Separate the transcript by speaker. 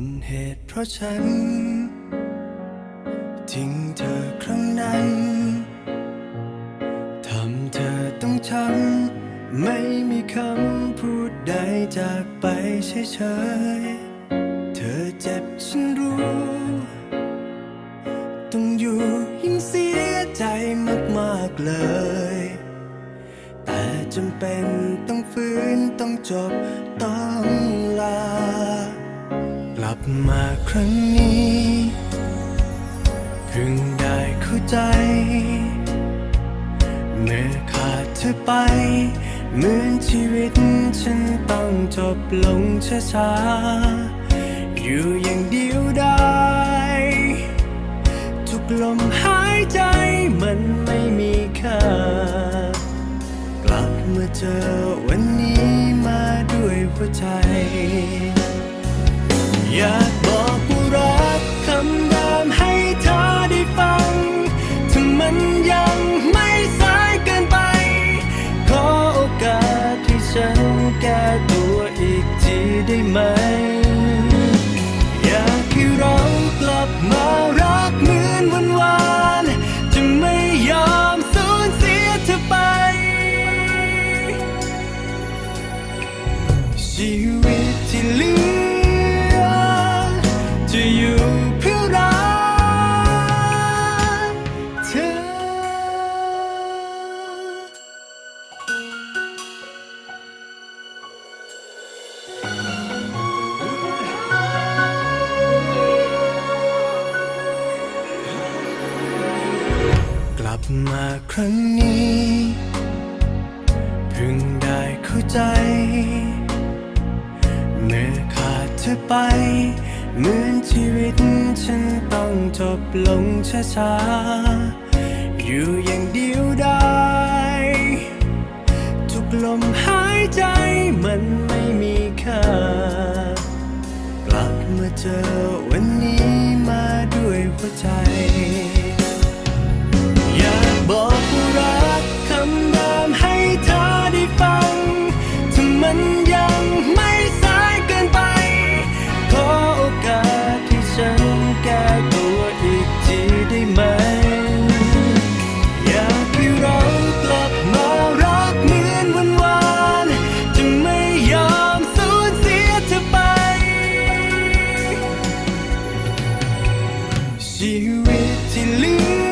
Speaker 1: นเหตุเพราะฉัน ทิ้งเธอครั้งนั้นทำเธอต้องช้ำไม่มีคำพูดใดจากไปเฉยๆ เธอเจ็บฉันรู้ ต้องอยู่ยิ่งเสียใจมากๆเลยแต่จำเป็นต้องฟื้นต้องจบต้อง มาครั้งนี้เพิ่งได้เข้าใจ เมื่อขาดเธอไป เหมือนชีวิตฉันต้องจบลงช้าๆ อยู่อย่างเดียวได้ ทุกลมหายใจมันไม่มีค่ากลับมาเจอวันนี้มาด้วยหัวใจ อยากบอกว่ารักคำเดิมให้เธอได้ฟังถ้ามันยังไม่สายเกินไป ขอโอกาสให้ฉันแก้ตัวอีกทีได้ไหม อยากให้เรากลับมารักเหมือนวันวานจะไม่ยอมสูญเสียเธอไป ชีวิตที่เหลือ บมาครั้งนี้เพิ่งได้เข้าใจ เมื่อขาดเธอไป เหมือนชีวิตฉันต้องจบลงช้าๆ อยู่อย่างเดียวได้ ทุกลมหายใจมันไม่มีค่ากลับมาเจอวันนี้มาด้วยหัวใจ 经历。